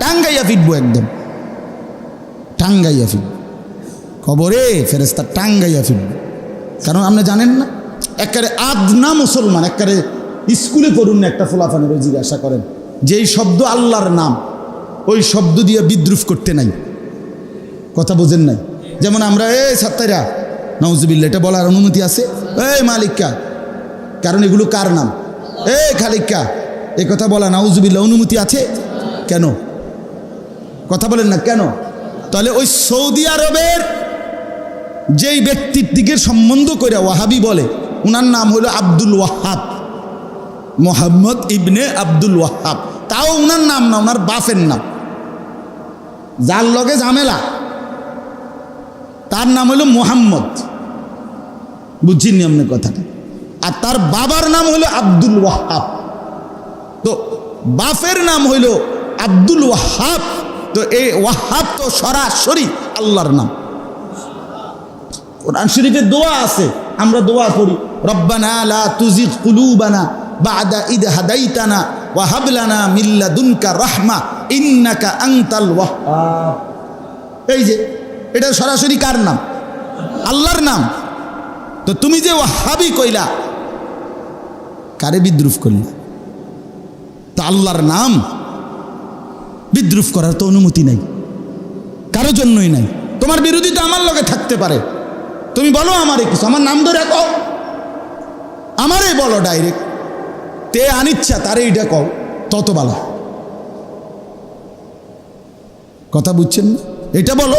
টাঙ্গাইয়া ফিটবো একদম। টাঙ্গাইয়া ফিটবো। কবরে ফেরেস্তা টাঙ্গাইয়া ফিটবো। কারণ আপনি জানেন না, একেবারে আদনা মুসলমান, একেবারে স্কুলে করুন না একটা ফোলাফানের জিজ্ঞাসা করেন, যেই শব্দ আল্লাহর নাম, ওই শব্দ দিয়ে বিদ্রুপ করতে নাই। কথা বোঝেন নাই? যেমন আমরা, এ সাত্তাইরা নওজুবিল্লা এটা বলার অনুমতি আছে? এই মালিকা কারণ এগুলো কার নাম? এ খালিকা এ কথা বলা নাউজুবিল্লা অনুমতি আছে? কেন? কথা বলেন না কেন? তাহলে ওই সৌদি আরবের যেই ব্যক্তির দিকে সম্বন্ধ করে ওয়াহাবি বলে ওনার নাম হলো আব্দুল ওয়াহাব। মোহাম্মদ ইবনে আব্দুল ওয়াহাব। তাও ওনার নাম না ওনার বাফের নাম। যার লগে ঝামেলা, তার নাম হলো মোহাম্মদ। বুঝিনি আপনি কথাটা? আর তার বাবার নাম হলো আব্দুল ওয়াহাব। তো বাফের নাম হইল আব্দুল ওয়াহাব। তো এই ওয়াহাব তো সরাসরি আল্লাহর নাম। কোরআন শরীফে দোয়া আছে, আমরা দোয়া পড়ি। রব্বানা লা তুজিগ কুলুবানা বাদা ইদ হাদাইতানা ওয়া হাব লানা মিন লাদুনকা রাহমা ইন্নাকা আনতাল ওয়াহ্হাব। এই যে, এটা সরাসরি কার নাম? আল্লাহর নাম। তো তুমি যে ওয়াহাবি কইলা, কারে বিদ্রুপ করলে তা আল্লাহর নাম? বিদ্রুপ করার তো অনুমতি নাই। কারও জন্যই নাই। তোমার বিরোধী তো আমার লগে থাকতে পারে। তুমি বলো আমারে কিছু। আমার নাম ধরে কও। আমারে বলো ডাইরেক্ট তে আনিচ্ছা তারে এইটা কও তত বালা কথা বুঝছেন এটা বলো।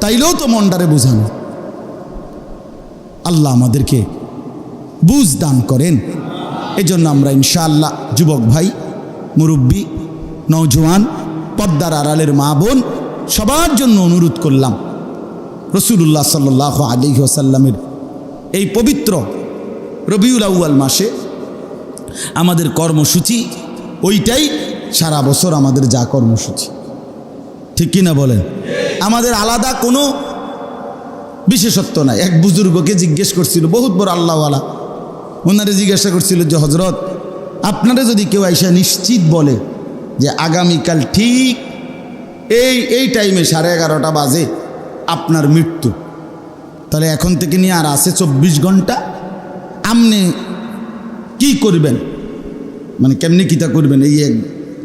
তাইলেও তো মন্ডারে বুঝানো। আল্লাহ আমাদেরকে বুঝ দান করেন। এজন্য আমরা ইনশাআল্লাহ যুবক ভাই, মুরব্বী নৌজওয়ান পদ্মার আড়ালের মা বোন, সবার জন্য অনুরোধ করলাম। রসুল্লাহ সাল্লাহ আলী ওসাল্লামের এই পবিত্র রবিউল আউয়াল মাসে আমাদের কর্মসূচি ওইটাই সারা বছর আমাদের যা কর্মসূচি। ঠিক কিনা বলেন? আমাদের আলাদা কোনো বিশেষত্ব নাই। এক বুজুর্গকে জিজ্ঞেস করছিল, বহুত বড় আল্লাহওয়ালা। ওনারে জিজ্ঞাসা করছিল যে হজরত আপনারা যদি কেউ আইসা নিশ্চিত বলে যে আগামীকাল ঠিক এই এই টাইমে সাড়ে এগারোটা বাজে আপনার মৃত্যু। তাহলে এখন থেকে নিয়ে আর আছে চব্বিশ ঘণ্টা। আপনি কি করবেন? মানে কেমনি কিতা করবেন? এই এক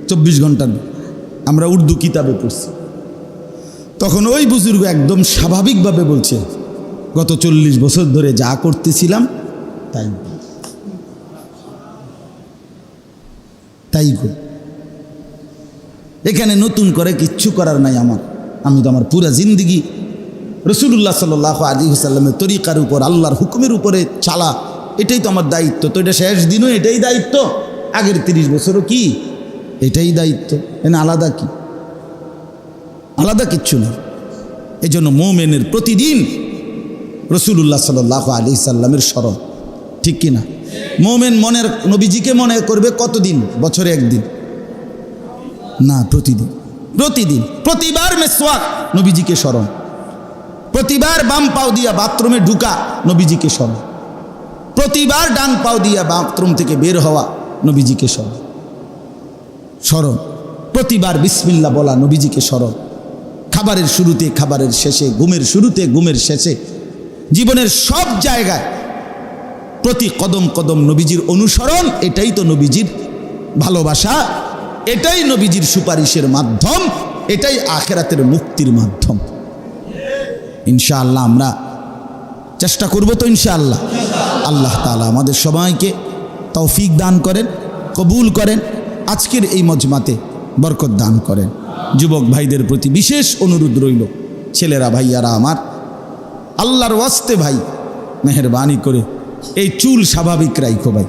চব্বিশ ঘণ্টার আমরা উর্দু কিতাবে পড়ছি। তখন ওই বুজুর্গ একদম স্বাভাবিকভাবে বলছে, গত চল্লিশ বছর ধরে যা করতেছিলাম, তাই তাই গো এখানে নতুন করে কিচ্ছু করার নাই আমার। আমি তো আমার পুরা জিন্দিগি রসুল্লাহ সাল আলী হুসাল্লামের তরিকার উপর, আল্লাহর হুকুমের উপরে চালা। এটাই তো আমার দায়িত্ব। তো এটা শেষ দিনও এটাই দায়িত্ব। আগের তিরিশ বছরও কি? এটাই দায়িত্ব। এনে আলাদা কি? আলাদা কিচ্ছু না। জন্য মৌমেনের প্রতিদিন রসুল্লাহ সাল আলী সাল্লামের স্মরণ। ঠিক কিনা? মৌমেন মনের নবীজিকে মনে করবে কতদিন? বছরে একদিন। না, প্রতিদিন। প্রতিদিন। প্রতিবার মেসোয়াক নবীজিকে স্মরণ। প্রতিবার বাম পাও দিয়া বাথরুমে ঢুকা নবীজিকে স্মরণ। প্রতিবার ডান পাও দিয়া বাথরুম থেকে বের হওয়া নবীজিকে স্মরণ। স্মরণ। প্রতিবার বিসমিল্লা বলা নবীজিকে স্মরণ। খাবারের শুরুতে, খাবারের শেষে, ঘুমের শুরুতে, ঘুমের শেষে, জীবনের সব জায়গায় প্রতি কদম কদম নবীজির অনুসরণ, এটাই তো নবীজির ভালোবাসা। এটাই নবীজির সুপারিশের মাধ্যম, এটাই আখেরাতের মুক্তির মাধ্যম। ইনশাআল্লাহ আমরা চেষ্টা করব তো ইনশাআল্লাহ। আল্লাহ তালা আমাদের সবাইকে তৌফিক দান করেন, কবুল করেন, আজকের এই মজমাতে বরকত দান করেন। যুবক ভাইদের প্রতি বিশেষ অনুরোধ রইল, ছেলেরা ভাইয়ারা আমার, আল্লাহর ওয়াস্তে ভাই, মেহরবানি করে, এই চুল স্বাভাবিক রাইখো ভাই।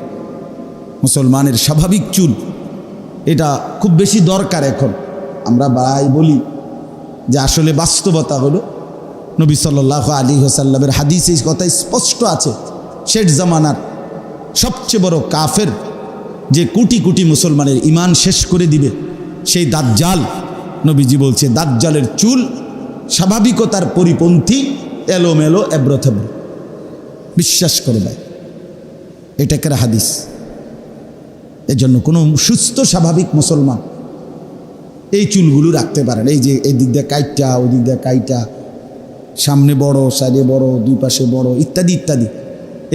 মুসলমানের স্বাভাবিক চুল এটা খুব বেশি দরকার এখন। আমরা ভাই বলি যে আসলে বাস্তবতা হলো, নবী সাল্লাহ আলী হোসাল্লামের হাদিস এই কথা স্পষ্ট আছে। শেঠ জামানার সবচেয়ে বড় কাফের যে কোটি কোটি মুসলমানের ইমান শেষ করে দিবে, সেই দাজ্জাল, নবীজি বলছে, দাজ্জালের চুল স্বাভাবিকতার পরিপন্থী এলোমেলো এব্রথেব্র বিশ্বাস করে দেয় এটাকের হাদিস। এজন্য কোনো সুস্থ, স্বাভাবিক মুসলমান এই চুলগুলো রাখতে পারেন এই যে এই দিক দিয়ে কাইটা ওই দিক দিয়ে কাইটা, সামনে বড়, সাইডে বড়, দুই পাশে বড়, ইত্যাদি ইত্যাদি।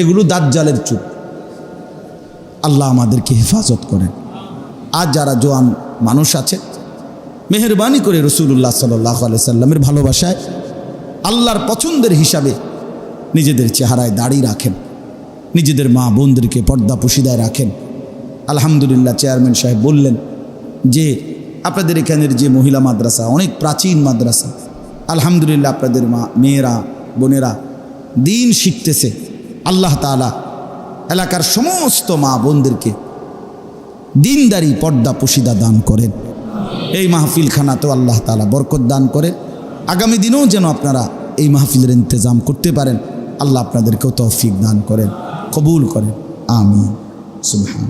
এগুলো দাজ্জালের চুল। আল্লাহ আমাদেরকে হেফাজত করেন। আর যারা জোয়ান মানুষ আছে, মেহরবানি করে রসুল্লাহ সাল্লাহ সাল্লামের ভালোবাসায় আল্লাহর পছন্দের হিসাবে নিজেদের চেহারায় দাড়ি রাখেন, নিজেদের মা বোনদেরকে পর্দা পুশিদায় রাখেন আলহামদুলিল্লাহ, চেয়ারম্যান সাহেব বললেন যে, আপনাদের এখানের যে মহিলা মাদ্রাসা, অনেক প্রাচীন মাদ্রাসা, আলহামদুলিল্লাহ আপনাদের মা, মেয়েরা, বোনেরা দিন শিখতেছে। আল্লাহ তালা এলাকার সমস্ত মা বোনদেরকে দিনদারি পর্দা পুশিদা দান করেন। এই মাহফিলখানাতেও আল্লাহ তালা বরকত দান করেন। আগামী দিনেও যেন আপনারা এই মাহফিলের ইন্তজাম করতে পারেন, আল্লাহ আপনাদেরকেও তৌফিক দান করেন, কবুল করেন। আমি সুবহান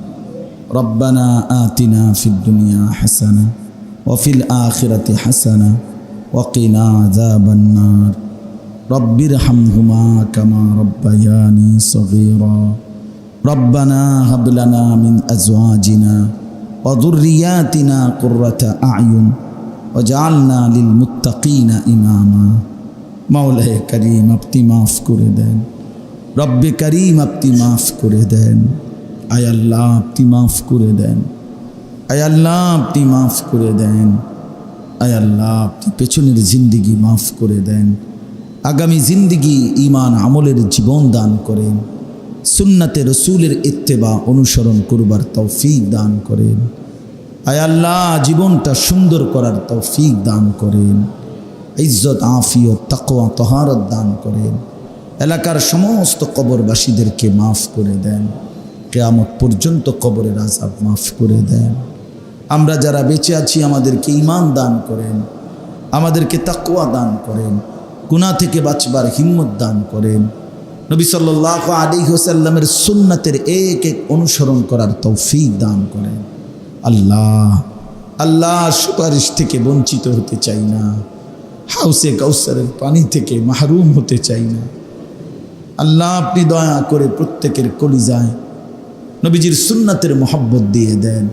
ربنا آتنا في الدنيا حسنة وفي الآخرة حسنة وقنا عذاب النار رب ارحمهما كما ربياني صغيرا ربنا هب لنا من أزواجنا وذرياتنا قرة أعين وجعلنا للمتقين إماما مولاي كريم আপনি মাফ করে দেন রব্বে করিম আপনি মাফ করে দেন আয় আল্লাহ, আপনি মাফ করে দেন। আয় আল্লাহ, আপনি মাফ করে দেন। আয় আল্লাহ, আপনি পেছনের জিন্দিগি মাফ করে দেন। আগামী জিন্দিগি ইমান আমলের জীবন দান করেন। সুন্নাতে রসুলের ইত্তেবা অনুসরণ করবার তৌফিক দান করেন। আয় আল্লাহ, জীবনটা সুন্দর করার তৌফিক দান করেন। ইজ্জত, আফিয়ত তাকোয়া তহারত দান করেন। এলাকার সমস্ত কবরবাসীদেরকে মাফ করে দেন। কেয়ামত পর্যন্ত কবরের আজাব মাফ করে দেন। আমরা যারা বেঁচে আছি, আমাদেরকে ইমান দান করেন, আমাদেরকে তাকুয়া দান করেন গুণা থেকে বাঁচবার হিম্মত দান করেন। নবী সাল্লাহ আলী হোসাল্লামের সুন্নাতের এক এক অনুসরণ করার তৌফিক দান করেন। আল্লাহ আল্লাহ সুপারিশ থেকে বঞ্চিত হতে চাই না। হাউসে কাউসারের পানি থেকে মাহরুম হতে চাই না। আল্লাহ আপনি দয়া করে প্রত্যেকের কলিজায় নবীজির সুন্নাতের মহব্বত দিয়ে দেন।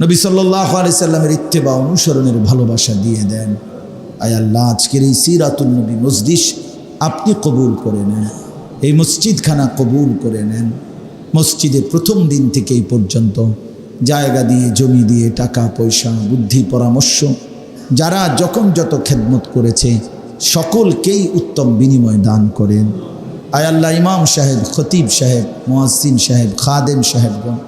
নবী সাল্লাহ আলাইসাল্লামের ইত্তেবা অনুসরণের ভালোবাসা দিয়ে দেন। আয় আল্লাহ, আজকের এই সিরাতুল নবী মসজিদ আপনি কবুল করে নেন। এই মসজিদখানা কবুল করে নেন। মসজিদে প্রথম দিন থেকে এই পর্যন্ত জায়গা দিয়ে, জমি দিয়ে, টাকা, পয়সা, বুদ্ধি, পরামর্শ, যারা যখন যত খেদমত করেছে, সকলকেই উত্তম বিনিময় দান করেন। আয় আল্লাহ, ইমাম সাহেব, খতিব সাহেব মোয়াসিন সাহেব, খাদেম সাহেবগণ,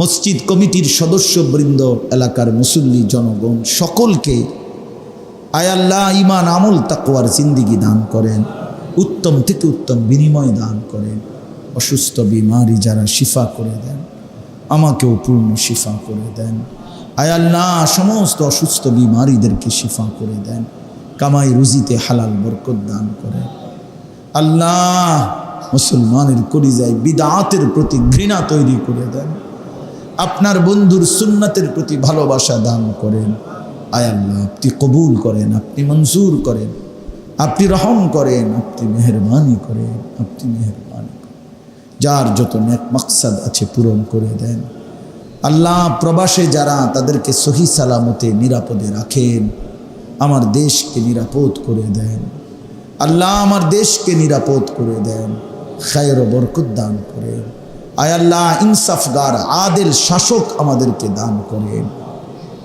মসজিদ কমিটির সদস্যবৃন্দ, এলাকার মুসল্লি জনগণ, সকলকে আয়াল্লাহ ইমান আমল তাকোয়ার জিন্দিগি দান করেন, উত্তম থেকে উত্তম বিনিময় দান করেন, অসুস্থ, বিমারি যারা শিফা করে দেন, আমাকেও পূর্ণ শিফা করে দেন। আয়াল্লাহ সমস্ত অসুস্থ, বিমারিদেরকে শিফা করে দেন, কামাই রুজিতে হালাল বরকত দান করেন। আল্লাহ মুসলমানের কলিজায় বিদাতের প্রতি ঘৃণা তৈরি করে দেন। আপনার বন্ধুর সুন্নাতের প্রতি ভালোবাসা দান করেন। আয় আল্লাহ, আপনি কবুল করেন, আপনি মঞ্জুর করেন, আপনি রহম করেন, আপনি মেহরবানি করেন, আপনি মেহরবানি করেন। যার যত নেক মাকসাদ আছে পূরণ করে দেন। আল্লাহ প্রবাসে যারা তাদেরকে সহি সালামতে নিরাপদে রাখেন, আমার দেশকে নিরাপদ করে দেন। আল্লাহ আমার দেশকে নিরাপদ করে দেন, খায়ের বরকত দান করেন। আয় আল্লাহ, ইনসাফগার, আদেল শাসক আমাদেরকে দান করেন।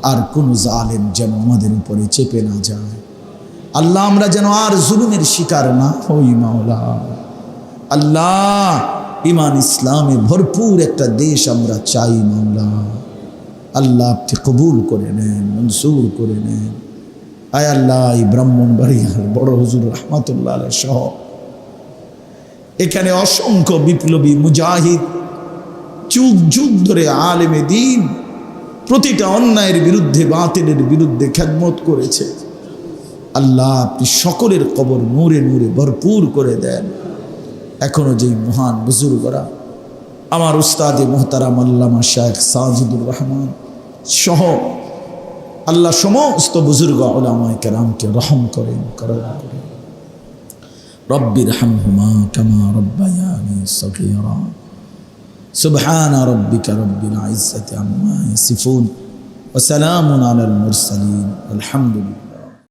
আর কোন জালেম যেন আমাদের উপরে চেপে না যায়। আল্লাহ আমরা যেন আর জুলুমের শিকার না হই, মাওলা। আল্লাহ ইমান ইসলামে ভরপুর একটা দেশ আমরা চাই, মাওলা। আল্লাহ আপনি কবুল করে নেন, মনসুর করে নেন। আয় আল্লাহ, এই বাড়িয়ার বড় হুজুর রহমতুল্লাহ সহ। এখানে অসংখ্য বিপ্লবী মুজাহিদ যুগ যুগ ধরে আলেমে দিন প্রতিটা অন্যায়ের বিরুদ্ধে, বাতিলের বিরুদ্ধে খ্যাতমত করেছে। আল্লাহ আপনি সকলের কবর নূরে নূরে ভরপুর করে দেন। এখনও যেই মহান বুজুর্গরা, আমার উস্তাদে মোহতারাম আল্লামা শাহ সাজিদুর রহমান সহ আল্লাহ সমস্ত বুজুর্গ ওলামায় কেরামকে রহম করেন করম করেন রব্বির হামহুমা কামা রব্বায়ানি সগীরা سبحان ربك رب العزة عما يصفون وسلام على المرسلين والحمد لله